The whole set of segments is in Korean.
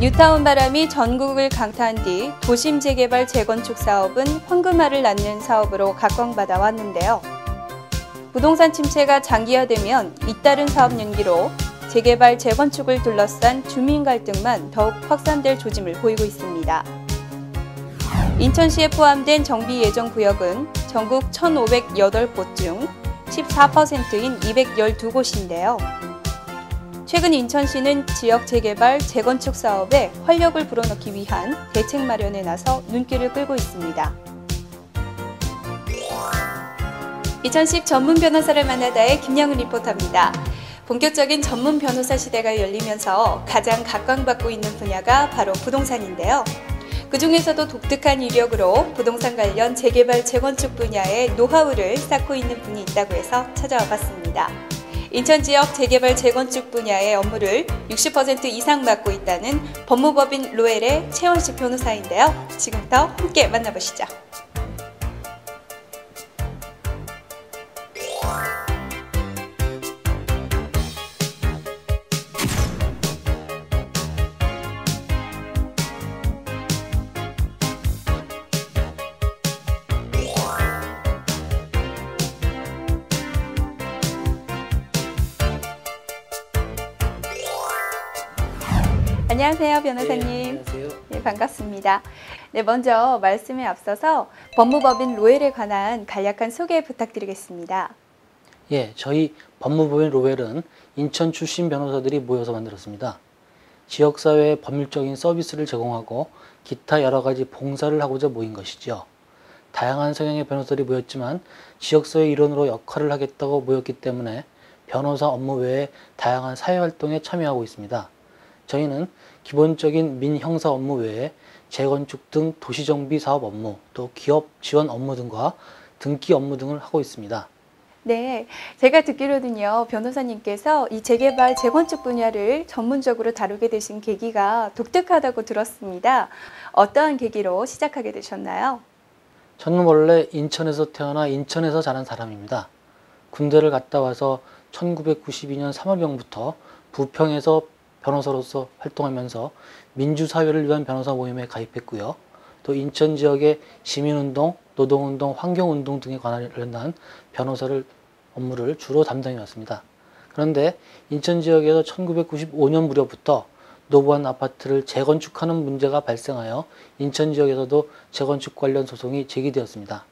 뉴타운 바람이 전국을 강타한 뒤 도심 재개발 재건축 사업은 황금알을 낳는 사업으로 각광받아 왔는데요. 부동산 침체가 장기화되면 잇따른 사업 연기로 재개발 재건축을 둘러싼 주민 갈등만 더욱 확산될 조짐을 보이고 있습니다. 인천시에 포함된 정비 예정 구역은 전국 1,508곳 중 14%인 212곳인데요. 최근 인천시는 지역 재개발, 재건축 사업에 활력을 불어넣기 위한 대책 마련에 나서 눈길을 끌고 있습니다. 2010 전문 변호사를 만나다의 김영은 리포터입니다. 본격적인 전문 변호사 시대가 열리면서 가장 각광받고 있는 분야가 바로 부동산인데요. 그 중에서도 독특한 이력으로 부동산 관련 재개발, 재건축 분야의 노하우를 쌓고 있는 분이 있다고 해서 찾아와 봤습니다. 인천 지역 재개발 재건축 분야의 업무를 60% 이상 맡고 있다는 법무법인 로엘의 최원식 변호사인데요. 지금부터 함께 만나보시죠. 안녕하세요, 변호사님. 네, 안녕하세요. 네, 반갑습니다. 네, 먼저 말씀에 앞서서 법무법인 로엘에 관한 간략한 소개 부탁드리겠습니다. 예, 저희 법무법인 로웰은 인천 출신 변호사들이 모여서 만들었습니다. 지역사회에 법률적인 서비스를 제공하고 기타 여러 가지 봉사를 하고자 모인 것이죠. 다양한 성향의 변호사들이 모였지만 지역사회 일원으로 역할을 하겠다고 모였기 때문에 변호사 업무 외에 다양한 사회활동에 참여하고 있습니다. 저희는 기본적인 민형사 업무 외에 재건축 등 도시정비 사업 업무, 또 기업 지원 업무 등과 등기 업무 등을 하고 있습니다. 네, 제가 듣기로는요, 변호사님께서 이 재개발, 재건축 분야를 전문적으로 다루게 되신 계기가 독특하다고 들었습니다. 어떠한 계기로 시작하게 되셨나요? 저는 원래 인천에서 태어나 인천에서 자란 사람입니다. 군대를 갔다 와서 1992년 3월경부터 부평에서 변호사로서 활동하면서 민주사회를 위한 변호사 모임에 가입했고요. 또 인천 지역의 시민운동, 노동운동, 환경운동 등에 관련한 변호사를 업무를 주로 담당해 왔습니다. 그런데 인천 지역에서 1995년 무렵부터 노부한 아파트를 재건축하는 문제가 발생하여 인천 지역에서도 재건축 관련 소송이 제기되었습니다.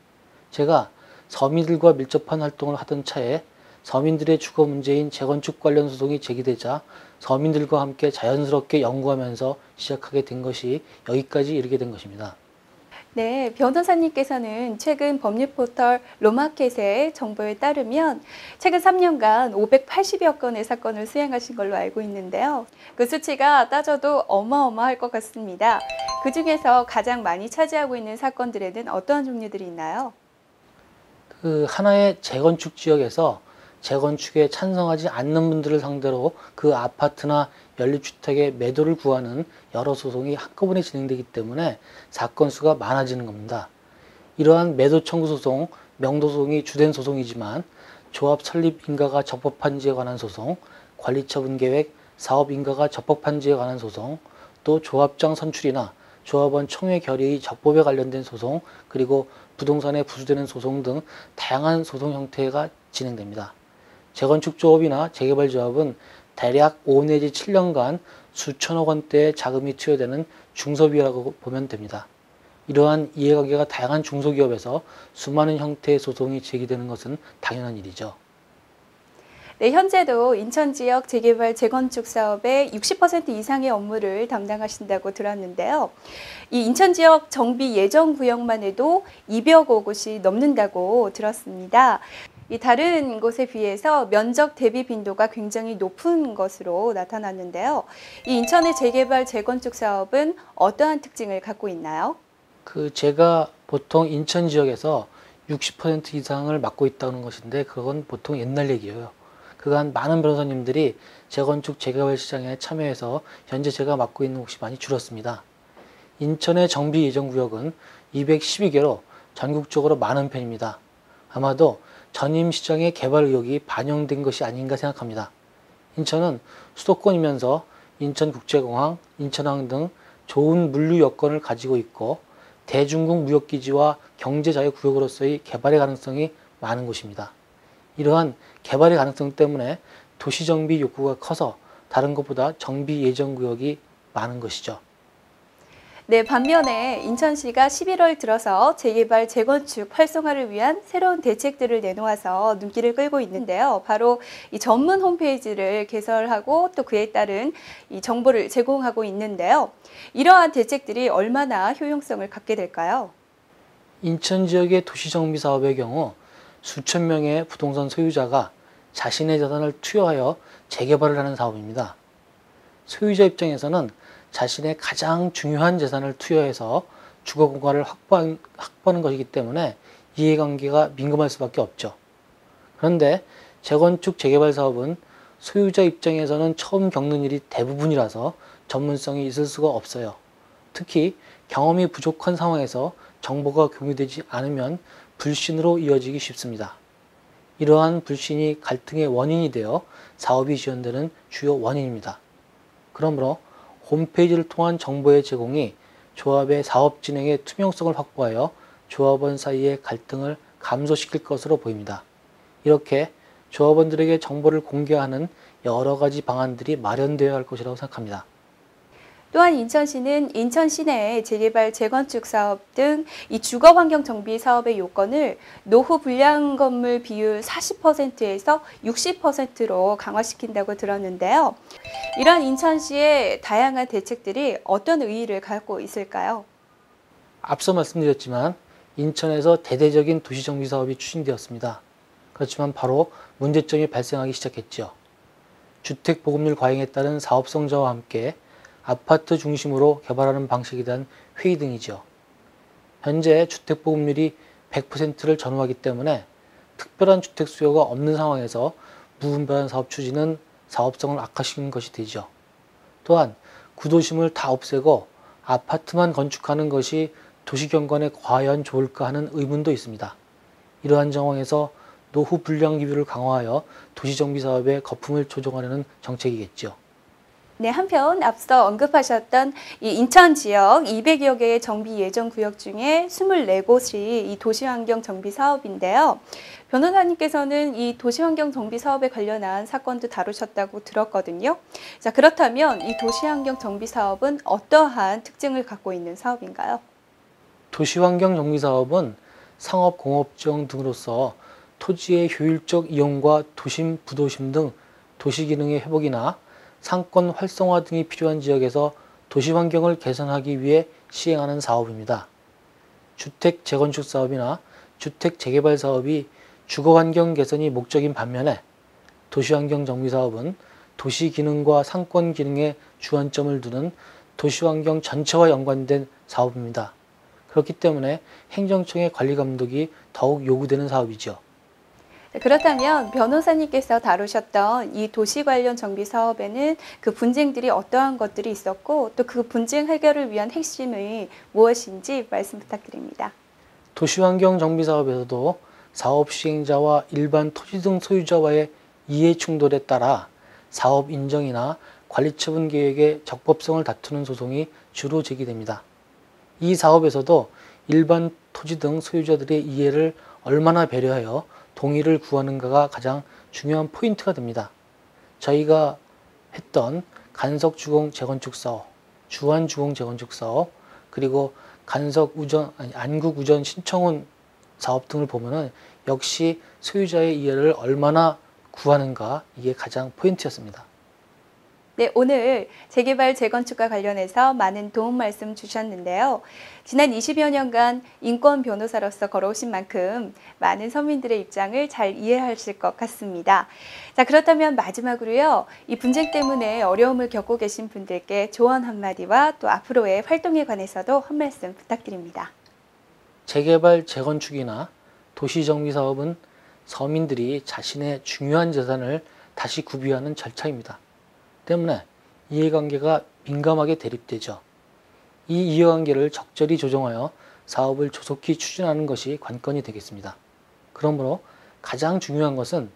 제가 서민들과 밀접한 활동을 하던 차에 서민들의 주거 문제인 재건축 관련 소송이 제기되자 서민들과 함께 자연스럽게 연구하면서 시작하게 된 것이 여기까지 이르게 된 것입니다. 네, 변호사님께서는 최근 법률 포털 로마켓의 정보에 따르면 최근 3년간 580여 건의 사건을 수행하신 걸로 알고 있는데요. 그 수치가 따져도 어마어마할 것 같습니다. 그 중에서 가장 많이 차지하고 있는 사건들에는 어떠한 종류들이 있나요? 그 하나의 재건축 지역에서 재건축에 찬성하지 않는 분들을 상대로 그 아파트나 연립주택의 매도를 구하는 여러 소송이 한꺼번에 진행되기 때문에 사건 수가 많아지는 겁니다. 이러한 매도 청구 소송, 명도 소송이 주된 소송이지만 조합 설립 인가가 적법한지에 관한 소송, 관리처분 계획, 사업 인가가 적법한지에 관한 소송, 또 조합장 선출이나 조합원 총회 결의의 적법에 관련된 소송, 그리고 부동산에 부수되는 소송 등 다양한 소송 형태가 진행됩니다. 재건축 조합이나 재개발 조합은 대략 5 내지 7년간 수천억 원대의 자금이 투여되는 중소기업이라고 보면 됩니다. 이러한 이해관계가 다양한 중소기업에서 수많은 형태의 소송이 제기되는 것은 당연한 일이죠. 네, 현재도 인천 지역 재개발 재건축 사업의 60% 이상의 업무를 담당하신다고 들었는데요. 이 인천 지역 정비 예정 구역만 해도 200억 곳이 넘는다고 들었습니다. 이 다른 곳에 비해서 면적 대비 빈도가 굉장히 높은 것으로 나타났는데요. 이 인천의 재개발 재건축 사업은 어떠한 특징을 갖고 있나요? 그 제가 보통 인천 지역에서 60% 이상을 맡고 있다는 것인데 그건 보통 옛날 얘기예요. 그간 많은 변호사님들이 재건축 재개발 시장에 참여해서 현재 제가 맡고 있는 곳이 많이 줄었습니다. 인천의 정비 예정 구역은 212개로 전국적으로 많은 편입니다. 아마도 전임 시장의 개발 의혹이 반영된 것이 아닌가 생각합니다. 인천은 수도권이면서 인천국제공항, 인천항 등 좋은 물류 여건을 가지고 있고 대중국 무역기지와 경제자유구역으로서의 개발의 가능성이 많은 곳입니다. 이러한 개발의 가능성 때문에 도시정비 욕구가 커서 다른 것보다 정비 예정 구역이 많은 것이죠. 네, 반면에 인천시가 11월 들어서 재개발, 재건축 활성화를 위한 새로운 대책들을 내놓아서 눈길을 끌고 있는데요. 바로 이 전문 홈페이지를 개설하고 또 그에 따른 이 정보를 제공하고 있는데요. 이러한 대책들이 얼마나 효용성을 갖게 될까요? 인천 지역의 도시정비 사업의 경우 수천 명의 부동산 소유자가 자신의 자산을 투여하여 재개발을 하는 사업입니다. 소유자 입장에서는 자신의 가장 중요한 재산을 투여해서 주거 공간을 확보한, 확보하는 것이기 때문에 이해관계가 민감할 수밖에 없죠. 그런데 재건축 재개발 사업은 소유자 입장에서는 처음 겪는 일이 대부분이라서 전문성이 있을 수가 없어요. 특히 경험이 부족한 상황에서 정보가 공유되지 않으면 불신으로 이어지기 쉽습니다. 이러한 불신이 갈등의 원인이 되어 사업이 지연되는 주요 원인입니다. 그러므로 홈페이지를 통한 정보의 제공이 조합의 사업 진행의 투명성을 확보하여 조합원 사이의 갈등을 감소시킬 것으로 보입니다. 이렇게 조합원들에게 정보를 공개하는 여러 가지 방안들이 마련되어야 할 것이라고 생각합니다. 또한 인천시는 인천 시내의 재개발, 재건축 사업 등 이 주거 환경 정비 사업의 요건을 노후 불량 건물 비율 40%에서 60%로 강화시킨다고 들었는데요. 이런 인천시의 다양한 대책들이 어떤 의의를 갖고 있을까요? 앞서 말씀드렸지만 인천에서 대대적인 도시 정비 사업이 추진되었습니다. 그렇지만 바로 문제점이 발생하기 시작했죠. 주택 보급률 과잉에 따른 사업 성장과 함께 아파트 중심으로 개발하는 방식에 대한 회의 등이죠. 현재 주택 보급률이 100%를 전후하기 때문에 특별한 주택 수요가 없는 상황에서 무분별한 사업 추진은 사업성을 악화시키는 것이 되죠. 또한 구도심을 다 없애고 아파트만 건축하는 것이 도시경관에 과연 좋을까 하는 의문도 있습니다. 이러한 정황에서 노후 불량 기율을 강화하여 도시정비 사업의 거품을 조정하려는 정책이겠죠. 네, 한편 앞서 언급하셨던 이 인천 지역 200여 개의 정비 예정 구역 중에 24곳이 이 도시환경 정비 사업인데요. 변호사님께서는 이 도시환경 정비 사업에 관련한 사건도 다루셨다고 들었거든요. 자, 그렇다면 이 도시환경 정비 사업은 어떠한 특징을 갖고 있는 사업인가요? 도시환경 정비 사업은 상업, 공업 지형 등으로서 토지의 효율적 이용과 도심, 부도심 등 도시 기능의 회복이나 상권 활성화 등이 필요한 지역에서 도시 환경을 개선하기 위해 시행하는 사업입니다. 주택 재건축 사업이나 주택 재개발 사업이 주거 환경 개선이 목적인 반면에 도시 환경 정비 사업은 도시 기능과 상권 기능에 주안점을 두는 도시 환경 전체와 연관된 사업입니다. 그렇기 때문에 행정청의 관리 감독이 더욱 요구되는 사업이죠. 그렇다면 변호사님께서 다루셨던 이 도시 관련 정비 사업에는 그 분쟁들이 어떠한 것들이 있었고 또 그 분쟁 해결을 위한 핵심이 무엇인지 말씀 부탁드립니다. 도시환경 정비 사업에서도 사업 시행자와 일반 토지 등 소유자와의 이해 충돌에 따라 사업 인정이나 관리 처분 계획의 적법성을 다투는 소송이 주로 제기됩니다. 이 사업에서도 일반 토지 등 소유자들의 이해를 얼마나 배려하여 동의를 구하는가가 가장 중요한 포인트가 됩니다. 저희가 했던 간석 주공 재건축 사업, 주한 주공 재건축 사업, 그리고 간석 우전, 아니, 안국 우전 신청원 사업 등을 보면은 역시 소유자의 이해를 얼마나 구하는가 이게 가장 포인트였습니다. 네, 오늘 재개발 재건축과 관련해서 많은 도움 말씀 주셨는데요. 지난 20여 년간 인권 변호사로서 걸어오신 만큼 많은 서민들의 입장을 잘 이해하실 것 같습니다. 자, 그렇다면 마지막으로요. 이 분쟁 때문에 어려움을 겪고 계신 분들께 조언 한마디와 또 앞으로의 활동에 관해서도 한 말씀 부탁드립니다. 재개발 재건축이나 도시정비 사업은 서민들이 자신의 중요한 재산을 다시 구비하는 절차입니다. 때문에 이해관계가 민감하게 대립되죠. 이 이해관계를 적절히 조정하여 사업을 조속히 추진하는 것이 관건이 되겠습니다. 그러므로 가장 중요한 것은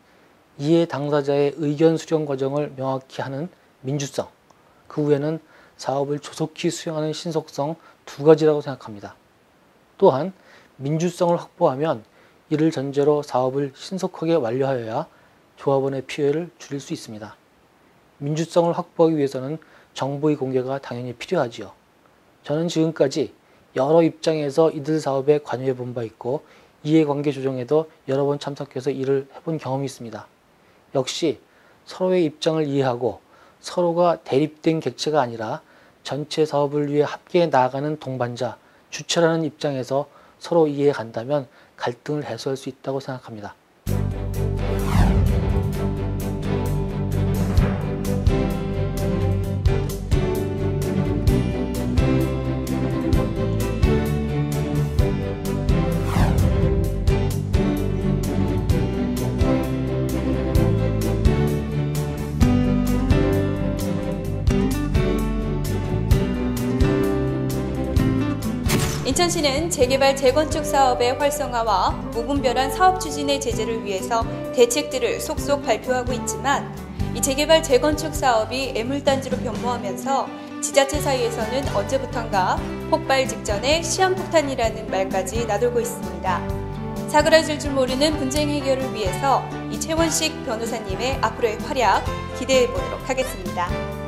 이해 당사자의 의견 수렴 과정을 명확히 하는 민주성, 그 후에는 사업을 조속히 수행하는 신속성 두 가지라고 생각합니다. 또한 민주성을 확보하면 이를 전제로 사업을 신속하게 완료하여야 조합원의 피해를 줄일 수 있습니다. 민주성을 확보하기 위해서는 정보의 공개가 당연히 필요하지요. 저는 지금까지 여러 입장에서 이들 사업에 관여해 본 바 있고 이해관계 조정에도 여러 번 참석해서 일을 해본 경험이 있습니다. 역시 서로의 입장을 이해하고 서로가 대립된 객체가 아니라 전체 사업을 위해 함께 나아가는 동반자, 주체라는 입장에서 서로 이해해 간다면 갈등을 해소할 수 있다고 생각합니다. 인천시는 재개발 재건축 사업의 활성화와 무분별한 사업 추진의 제재를 위해서 대책들을 속속 발표하고 있지만 이 재개발 재건축 사업이 애물단지로 변모하면서 지자체 사이에서는 언제부턴가 폭발 직전에 시한폭탄이라는 말까지 나돌고 있습니다. 사그라질 줄 모르는 분쟁 해결을 위해서 이 최원식 변호사님의 앞으로의 활약 기대해 보도록 하겠습니다.